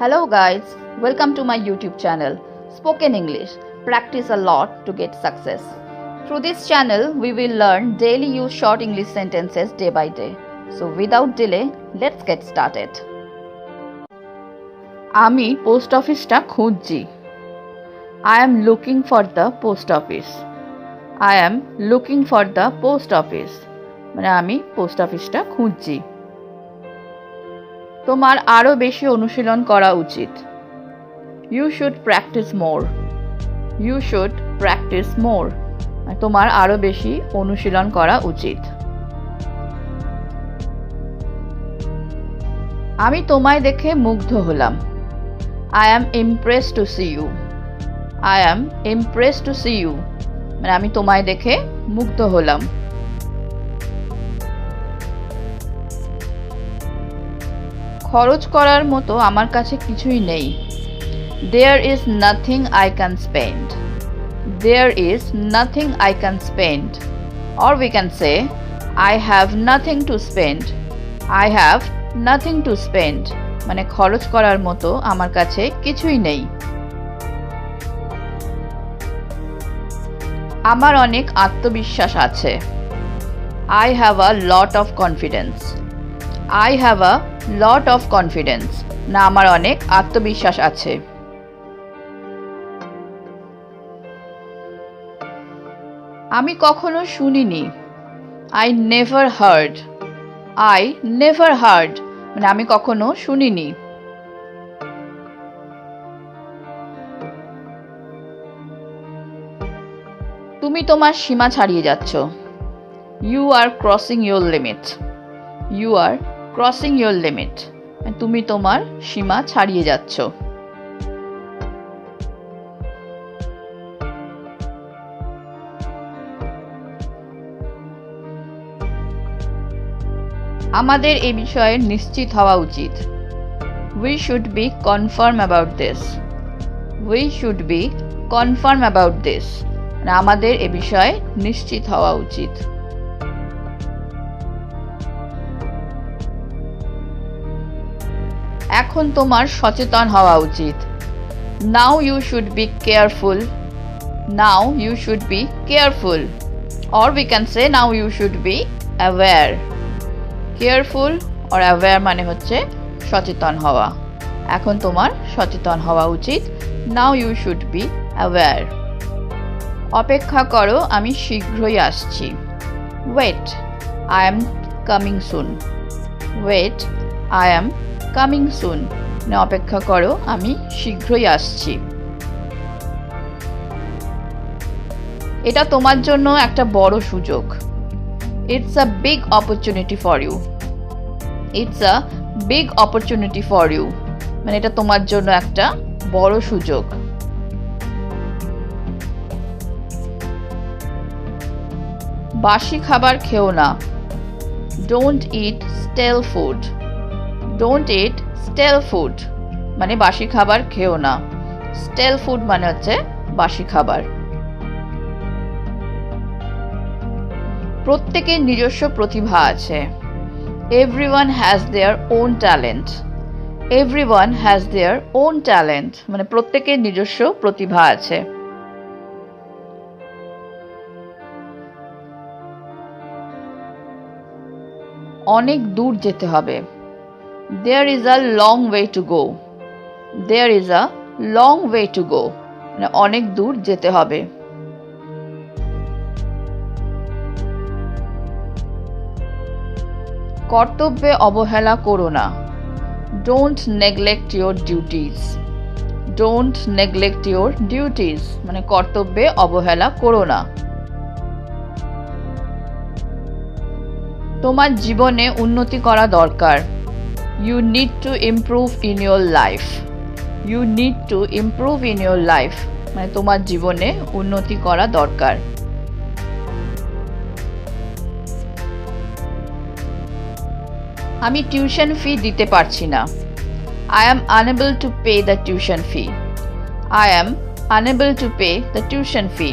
Hello, guys. Welcome to my YouTube channel, Spoken English. Practice a lot to get success. Through this channel, we will learn daily use short English sentences day by day. So, without delay, let's get started. আমি post অফিসটা খুঁজছি I am looking for the post office I am looking for the post office মানে আমি post অফিসটা খুঁজছি তোমার আরও বেশি অনুশীলন করা উচিত। You should practice more you should practice more তোমার আরও বেশি অনুশীলন করা উচিত। আমি তোমায় দেখে মুগ্ধ হলাম। I am impress to see you I am impress to see you মানে আমি তোমায় দেখে মুগ্ধ হলাম। খরচ করার মতো আমার কাছে কিছুই নেই। There is nothing I can spend there is nothing I can spend or we can say I have nothing to spend I have nothing to spend মানে খরচ করার মতো আমার কাছে কিছুই নেই। আমার অনেক আত্মবিশ্বাস আছে। I have a lot of confidence I have a lot of confidence না, আমার অনেক আত্মবিশ্বাস আছে। আমি কখনো শুনিনি। I never heard I never heard মানে আমি কখনো শুনিনি। তুমি তোমার সীমা ছাড়িয়ে যাচ্ছ। You are crossing your limit you are crossing your limit তুমি তোমার সীমা ছাড়িয়ে যাচ্ছ। আমাদের এ বিষয়ে নিশ্চিত হওয়া উচিত। We should be confirm about this we should be confirm about this আমাদের এ বিষয়ে নিশ্চিত হওয়া উচিত। এখন তোমার সচেতন হওয়া উচিত। Now you should be careful now you should be careful or we can say now you should be aware careful or aware মানে হচ্ছে সচেতন হওয়া। এখন তোমার সচেতন হওয়া উচিত। Now you should be aware অপেক্ষা করো, আমি শীঘ্রই আসছি। Wait I am coming soon wait I am coming soon না, অপেক্ষা করো, আমি শীঘ্রই আসছি। এটা তোমার জন্য একটা বড় সুযোগ। It's a big opportunity for you it's a big opportunity for you মানে এটা তোমার জন্য একটা বড় সুযোগ। বাসি খাবার খেও না। Don't eat stale food don't eat stale food মানে বাসি খাবার খেও না। স্টেল ফুড মানে হচ্ছে বাসি খাবার। প্রত্যেকের নিজস্ব প্রতিভা আছে। Everyone has their own talent everyone has their own talent মানে প্রত্যেকের নিজস্ব প্রতিভা আছে। অনেক দূর যেতে হবে। There is a long way to go there is a long way to go মানে অনেক দূর যেতে হবে। কর্তব্যে অবহেলা করো না। Don't neglect your duties don't neglect your duties মানে কর্তব্যে অবহেলা করো না। তোমার জীবনে উন্নতি করা দরকার। You need to improve in your life you need to improve in your life মানে তোমার জীবনে উন্নতি করা দরকার। আমি টিউশন ফি দিতে পারছি না। I am unable to pay the tuition fee I am unable to pay the tuition fee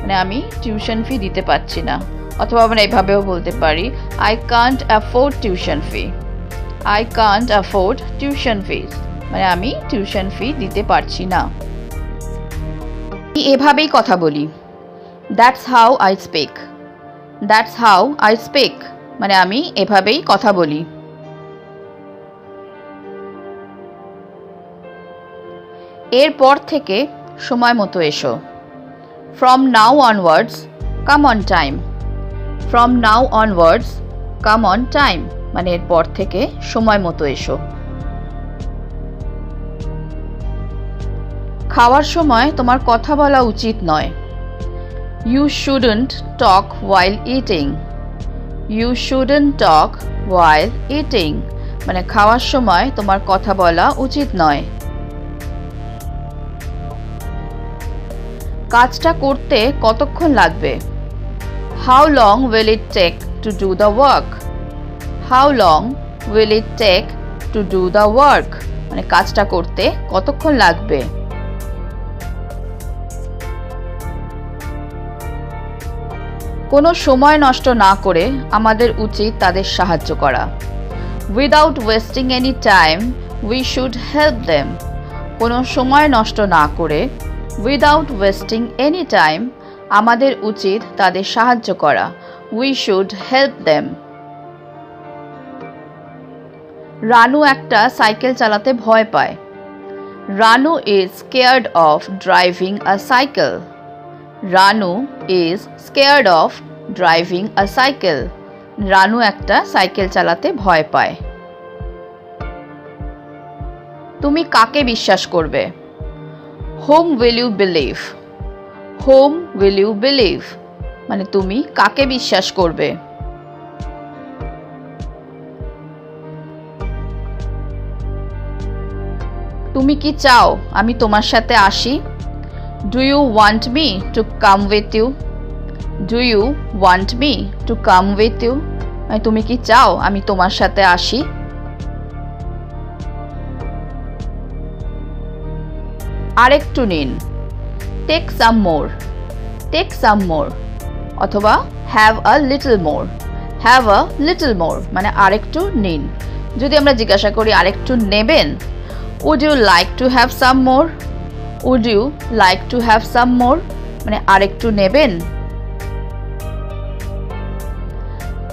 মানে আমি টিউশন ফি দিতে পারছি না। অথবা আমরা এভাবেও বলতে পারি I can't afford tuition fee I can't afford tuition fees মানে আমি টিউশন ফি দিতে পারছি না। এভাবেই কথা বলি। That's how I speak that's how I speak মানে আমি এভাবেই কথা বলি। এরপর থেকে সময় মতো এসো। From now onwards come on time from now onwards come on time মানে এরপর থেকে সময় মতো এসো। খাওয়ার সময় তোমার কথা বলা উচিত নয়। You shouldn't talk while eating you shouldn't talk while eating মানে খাওয়ার সময় তোমার কথা বলা উচিত নয়। কাজটা করতে কতক্ষণ লাগবে? How long will it take to do the work how long will it take to do the work মানে কাজটা করতে কতক্ষণ লাগবে? কোনো সময় নষ্ট না করে আমাদের উচিত তাদের সাহায্য করা। Without wasting any time we should help them কোনো সময় নষ্ট না করে উইদাউট ওয়েস্টিং এনি টাইম আমাদের উচিত তাদের সাহায্য করা। We should help them Ranu একটা সাইকেল চালাতে ভয় পায়। Ranu is scared of driving a cycle Ranu is scared of driving a cycle Ranu একটা সাইকেল চালাতে ভয় পায়। তুমি কাকে বিশ্বাস করবে? Whom will you believe whom will you believe মানে তুমি কাকে বিশ্বাস করবে? তুমি কি চাও আমি তোমার সাথে আসি? Do you want me to come with you do you want me to come with you তুমি কি চাও আমি তোমার সাথে আসি? আরেকটু নিন। টেক সাম মোর টেক সাম মোর অথবা have a little more have a little more মানে আরেকটু নিন। যদি আমরা জিজ্ঞাসা করি আরেকটু নেবেন would you like to have some more would you like to have some more মানে আরেকটু নেবেন?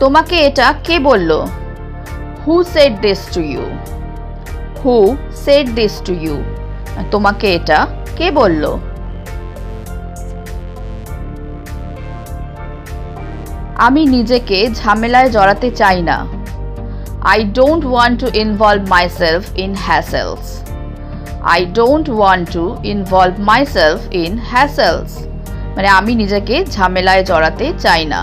তোমাকে এটা কে বলল? Who said this to you who said this to you তোমাকে এটা কে বলল? আমি নিজেকে ঝামেলায় জড়াতে চাই না। I don't want to involve myself in hassles I don't want to involve myself in hassles মানে আমি নিজেকে ঝামেলায় জড়াতে চাই না।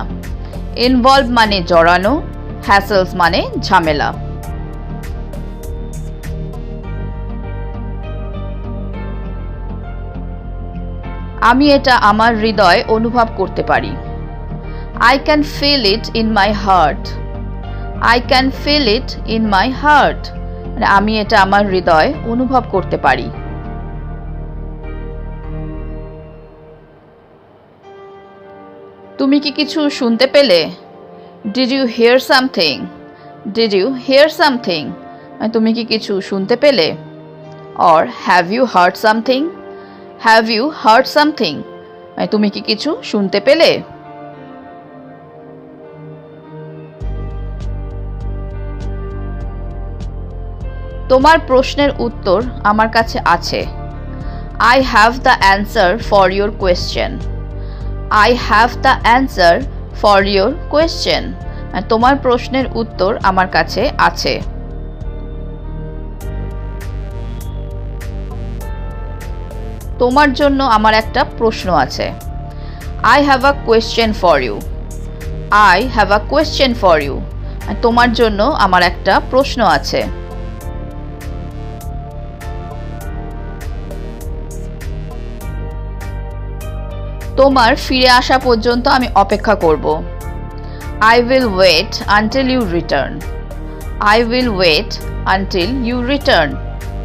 ইনভলভ মানে জড়ানো হ্যাসেলস মানে ঝামেলা। আমি এটা আমার হৃদয় অনুভব করতে পারি। I can feel it in my heart I can feel it in my heart মানে আমি এটা আমার হৃদয় অনুভব করতে পারি। তুমি কি কিছু শুনতে পেলে? Did you hear something did you hear something তুমি কি কিছু শুনতে পেলে? Or have you heard something have you heard something তুমি কি কিছু শুনতে পেলে? তোমার প্রশ্নের উত্তর আমার কাছে আছে। I have the answer for your question I have the answer for your question তোমার প্রশ্নের উত্তর আমার কাছে আছে। তোমার জন্য আমার একটা প্রশ্ন আছে। I have a question for you I have a question for you তোমার জন্য আমার একটা প্রশ্ন আছে। তোমার ফিরে আসা পর্যন্ত আমি অপেক্ষা করব। I will wait until you return I will wait until you return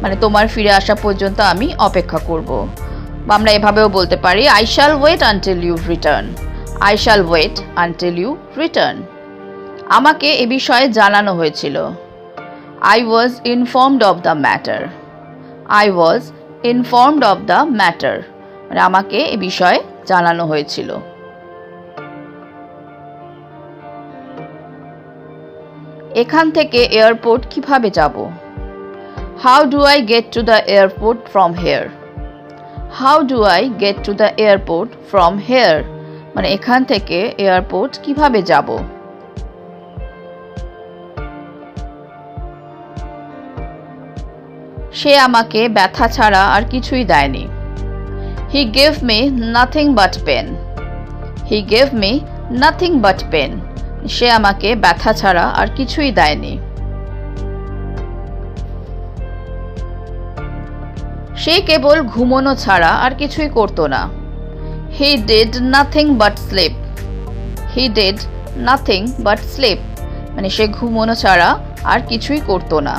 মানে তোমার ফিরে আসা পর্যন্ত আমি অপেক্ষা করব। বা আমরা এভাবেও বলতে পারি I shall wait until you return I shall wait until you return আমাকে এ বিষয়ে জানানো হয়েছিল। I was informed of the matter I was informed of the matter মানে আমাকে এ বিষয়ে জানানো হয়েছিল। এখান থেকে এয়ারপোর্ট কীভাবে যাব? How do I get to the airport from here how do I get to the airport from here মানে এখান থেকে এয়ারপোর্ট কীভাবে যাব? সে আমাকে ব্যথা ছাড়া আর কিছুই দেয়নি। He gave me nothing but pain he gave me nothing but pain সে আমাকে ব্যথা ছাড়া আর কিছুই দেয়নি। সে কেবল ঘুমোনো ছাড়া আর কিছুই করতো না। He did nothing but sleep he did nothing but sleep মানে সে ঘুমোনো ছাড়া আর কিছুই করতো না।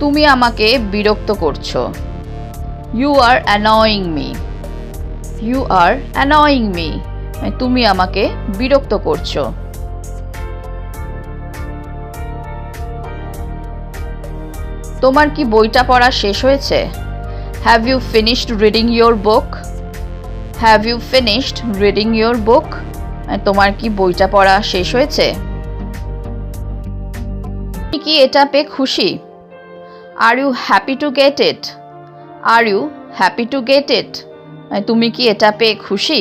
তুমি আমাকে বিরক্ত করছ। You are annoying me you are annoying me তুমি আমাকে বিরক্ত করছ। তোমার কি বইটা পড়া শেষ হয়েছে? Have you finished reading your book have you finished reading your book তোমার কি বইটা পড়া শেষ হয়েছে? কি এটা পেয়ে খুশি? Are you happy to get it are you happy to get it তুমি কি এটা পেয়ে খুশি?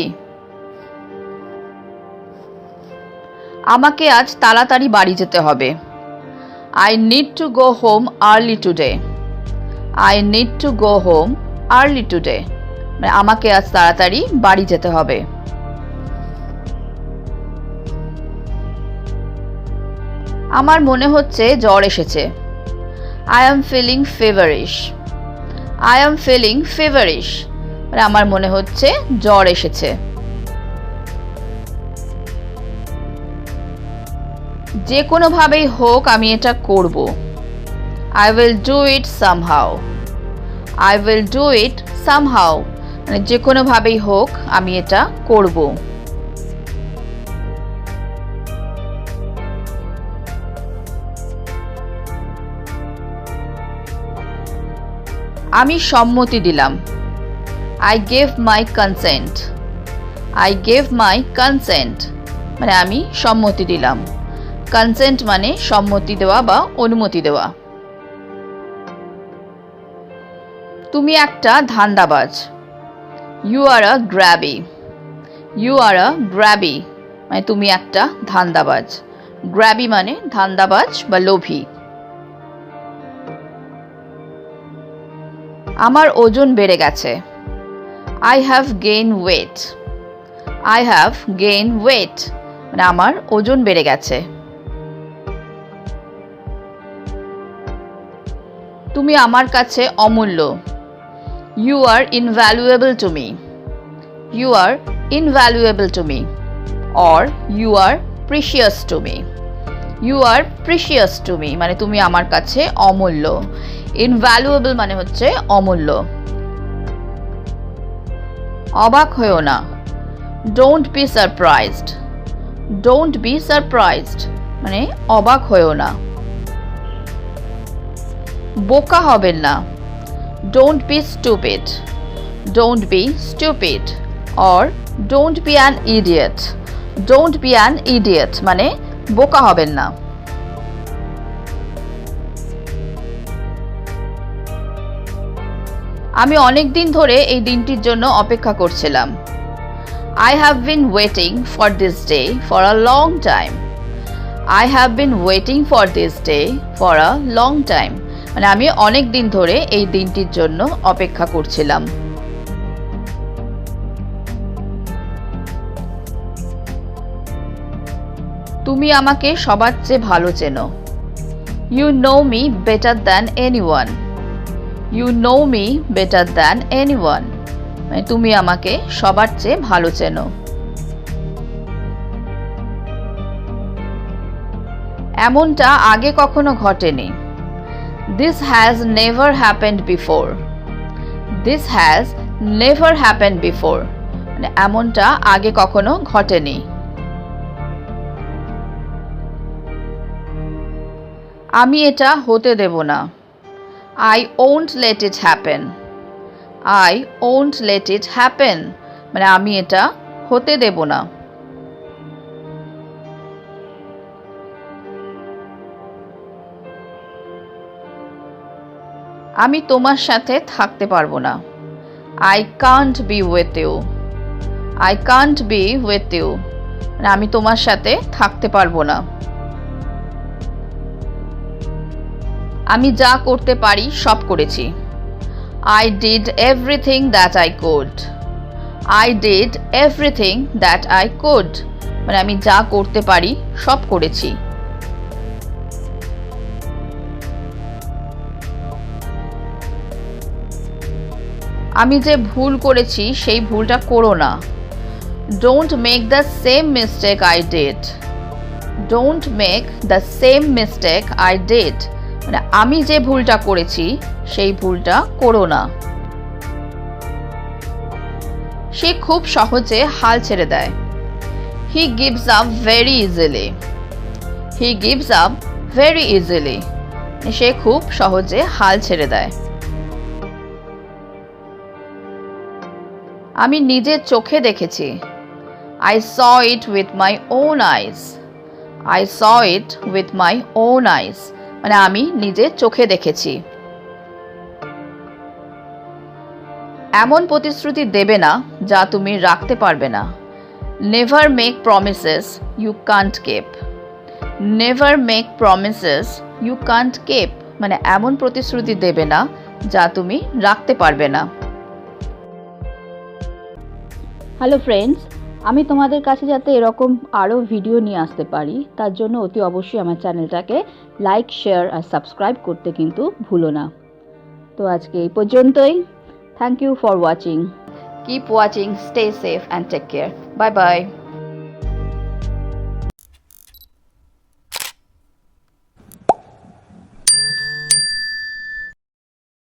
আমাকে আজ তাড়াতাড়ি বাড়ি যেতে হবে। I need to go home early today I need to go home early today মানে আমাকে আজ তাড়াতাড়ি বাড়ি যেতে হবে। আমার মনে হচ্ছে জ্বর এসেছে। I am feeling feverish I am feeling feverish মানে আমার মনে হচ্ছে জ্বর এসেছে। যে কোনোভাবেই হোক আমি এটা করব। I will do it somehow I will do it somehow মানে যে কোনোভাবেই হোক আমি এটা করব। আমি সম্মতি দিলাম। I gave my consent I gave my consent মানে আমি সম্মতি দিলাম। কনসেন্ট মানে সম্মতি দেওয়া বা অনুমতি দেওয়া। তুমি একটা ধান্দাবাজ। ইউ আর আ গ্র্যাবি ইউ আর আ গ্র্যাবি মানে তুমি একটা ধান্দাবাজ। গ্র্যাবি মানে ধান্দাবাজ বা লোভী। আমার ওজন বেড়ে গেছে। I have gain weight I have gain weight মানে আমার ওজন বেড়ে গেছে। তুমি আমার কাছে অমূল্য। You are invaluable to me you are invaluable to me or you are precious to me you are precious to me মানে তুমি আমার কাছে অমূল্য। ইনভ্যালুয়েবল মানে হচ্ছে অমূল্য। অবাক হয়েও না। Don't be surprised don't be surprised মানে অবাক হয়েও না। বোকা হবেন না। Don't be stupid don't be stupid or don't be an idiot don't be an idiot মানে বোকা হবেন না। আমি অনেক দিন ধরে এই দিনটির জন্য অপেক্ষা করছিলাম। I have been waiting for this day for a long time I have been waiting for this day for a long time মানে আমি অনেক দিন ধরে এই দিনটির জন্য অপেক্ষা করছিলাম। তুমি আমাকে সবার চেয়ে ভালো চেনো। You know me better than anyone you know me better than anyone মানে তুমি আমাকে সবার চেয়ে ভালো চেনো। এমনটা আগে কখনো ঘটেনি। This has never happened before this has never happened before মানে এমনটা আগে কখনো ঘটেনি। আমি এটা হতে দেব না। I won't let it happen I won't let it happen মানে আমি এটা হতে দেব না। আমি তোমার সাথে থাকতে পারব না। I can't be with you I can't be with you মানে আমি তোমার সাথে থাকতে পারব না। আমি যা করতে পারি, সব করেছি। I did everything that I could I did everything that I could মানে আমি যা করতে পারি, সব করেছি। আমি যে ভুল করেছি, সেই ভুলটা করো না। Don't make the same mistake I did don't make the same mistake I did মানে আমি যে ভুলটা করেছি, সেই ভুলটা করো না। সে খুব সহজে হাল ছেড়ে দেয়। He gives up very easily he gives up very easily সে খুব সহজে হাল ছেড়ে দেয়। আমি নিজের চোখে দেখেছি। I saw it with my own eyes I saw it with my own eyes মানে আমি নিজের চোখে দেখেছি। এমন প্রতিশ্রুতি দেবে না যা তুমি রাখতে পারবে না। Never make promises you can't keep never make promises you can't keep মানে এমন প্রতিশ্রুতি দেবে না যা তুমি রাখতে পারবে না। হ্যালো ফ্রেন্ডস আমি তোমাদের কাছে যাতে এরকম আরও ভিডিও নিয়ে আসতে পারি, তার জন্য অতি অবশ্যই আমার চ্যানেলটাকে লাইক শেয়ার আর সাবস্ক্রাইব করতে কিন্তু ভুলো না। তো আজকে এই পর্যন্তই। Thank you for watching keep watching stay safe and take care bye bye.